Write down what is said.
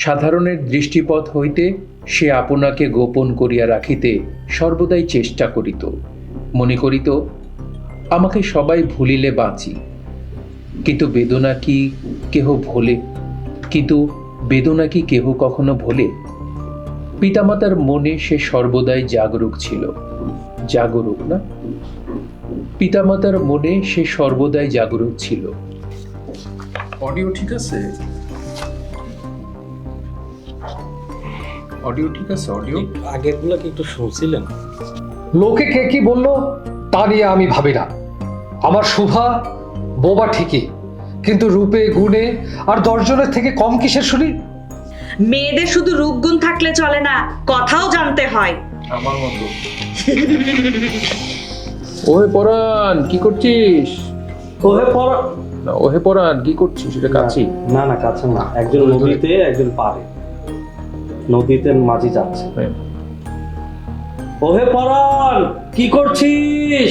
সাধারণের দৃষ্টিপথ হইতে সে আপনাকে গোপন করিয়া রাখিতে সর্বদাই চেষ্টা করিত। মনে করিত, আমাকে সবাই ভুলিলে বাঁচি। কিন্তু বেদনা কি কেহ ভোলে? কিন্তু বেদনা কি কেহ কখনো ভোলে? পিতামাতার মনে সে সর্বদাই জাগরুক ছিল। জাগরুক না? পিতামাতার মনে সে সর্বদাই জাগরুক ছিল। অডিও ঠিক আছে? অডিও ঠিক আছে অডিও আগেরগুলো কি একটু শুনছিলেন? লোকে কে কি বলল? তা নিয়ে আমি ভাবি না। আমার শুভা বোবা ঠিকই কিন্তু রূপে গুণে আর দশজনের থেকে কম কিসের শুনি? মেয়েদের শুধু রূপগুণ থাকলে চলে না কথাও জানতে হয়। আমার মতো। ওহে পরাণ কি করছিস? ওহে পড়া ওহে পরাণ কি করছিস? এটা কাছি। না না কাছে না। একজন। নদীতে একজন পারে। নদীতে মাঝি যাচ্ছে। ওহে পরাণ কি করছিস